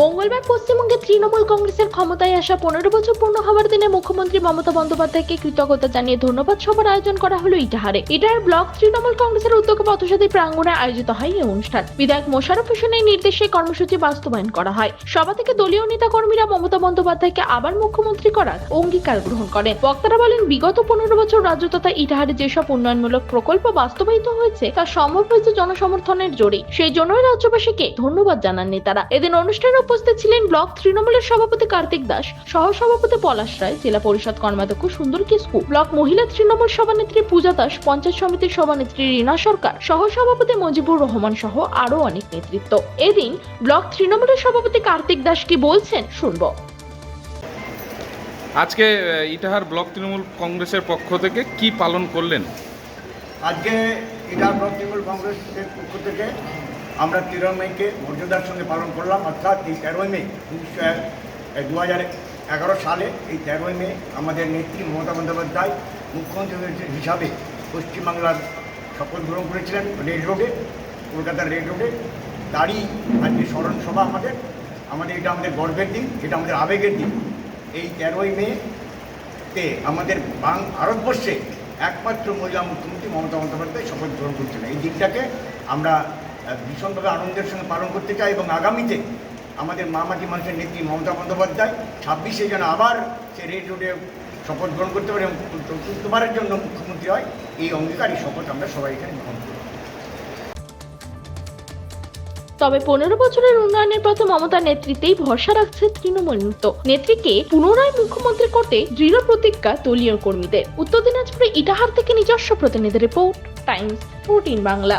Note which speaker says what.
Speaker 1: মঙ্গলবার পশ্চিমবঙ্গে তৃণমূল কংগ্রেসের ক্ষমতায় আসা পনেরো বছর পূর্ণ হওয়ার দিনে মুখ্যমন্ত্রী মমতা বন্দ্যোপাধ্যায়কে কৃতজ্ঞতা জানিয়ে ধন্যবাদ সভার আয়োজন করা হলো ইটাহারে। ইটাহার ব্লক তৃণমূল কংগ্রেসের উদ্যোগে পথসাদী প্রাঙ্গণে আয়োজিত হয় এই অনুষ্ঠান। বিধায়ক মোশারফ হোসেনের নির্দেশে কর্মসূচি বাস্তবায়ন করা হয়। সভা থেকে দলীয় নেতা কর্মীরা মমতা বন্দ্যোপাধ্যায়কে আবার মুখ্যমন্ত্রী করার অঙ্গীকার গ্রহণ করেন। বক্তারা বলেন, বিগত পনেরো বছর রাজ্য তথা ইটাহারে যেসব উন্নয়নমূলক প্রকল্প বাস্তবায়িত হয়েছে, তা সম্ভব হয়েছে জনসমর্থনের জোরে সেই জন্যই রাজ্যবাসীকে ধন্যবাদ জানান নেতারা। এদিন অনুষ্ঠানে উপস্থিত ছিলেন ব্লক তৃণমূলের সভাপতি কার্তিক দাস সহ সভাপতি পলাশ রায় জেলা পরিষদ কর্মাধ্যক্ষ সুন্দর কিস্কু ব্লক মহিলা তৃণমূল সভানেত্রী পূজা দাস পঞ্চায়েত সমিতির সভানেত্রী রীনা সরকার সহ সভাপতি মজিবুর রহমান সহ আরও অনেক নেতৃত্ব। এদিন ব্লক তৃণমূলের সভাপতি কার্তিক দাস কি বলছেন শুনব।
Speaker 2: আজকে ইটাহার ব্লক তৃণমূল কংগ্রেসের পক্ষ থেকে কি পালন করলেন?
Speaker 3: আজকে ইটার ব্লক তৃণমূল কংগ্রেসের পক্ষ থেকে আমরা তেরোই মেকে মর্যাদার সঙ্গে পালন করলাম, অর্থাৎ এই তেরোই মে উনিশশো দু হাজার এগারো সালে এই তেরোই মে আমাদের নেত্রী মমতা বন্দ্যোপাধ্যায় মুখ্যমন্ত্রী হিসাবে পশ্চিমবাংলার শপথ গ্রহণ করেছিলেন রেড রোডে, কলকাতার রেড রোডে। তারই আজকে স্মরণ সভা আমাদের। আমাদের এটা আমাদের গর্বের দিন, এটা আমাদের আবেগের দিন। এই তেরোই মে তে আমাদের বাং ভারতবর্ষে একমাত্র মহিলা মুখ্যমন্ত্রী মমতা বন্দ্যোপাধ্যায় শপথ গ্রহণ করছেন এই দিনটাকে আমরা ভীষণভাবে আনন্দের সঙ্গে পালন করতে চাই এবং আগামীতে আমাদের মামাটি মানুষের নেত্রী মমতা বন্দ্যোপাধ্যায় ছাব্বিশে যেন আবার সে রেড রোডে শপথ গ্রহণ করতে পারে এবং চতুর্থবারের জন্য মুখ্যমন্ত্রী হয়, এই অঙ্গীকারই শপথ আমরা সবাই এখানে গ্রহণ করি
Speaker 1: তবে পনেরো বছরের উন্নয়নের পথে মমতার নেতৃত্বেই ভরসা রাখছে তৃণমূল নৃত্য। নেত্রীকে পুনরায় মুখ্যমন্ত্রী করতে দৃঢ় প্রতিজ্ঞা দলীয় কর্মীদের। উত্তর দিনাজপুরে ইটাহার থেকে নিজস্ব প্রতিনিধি রিপোর্ট, টাইমস ফোরটিন বাংলা।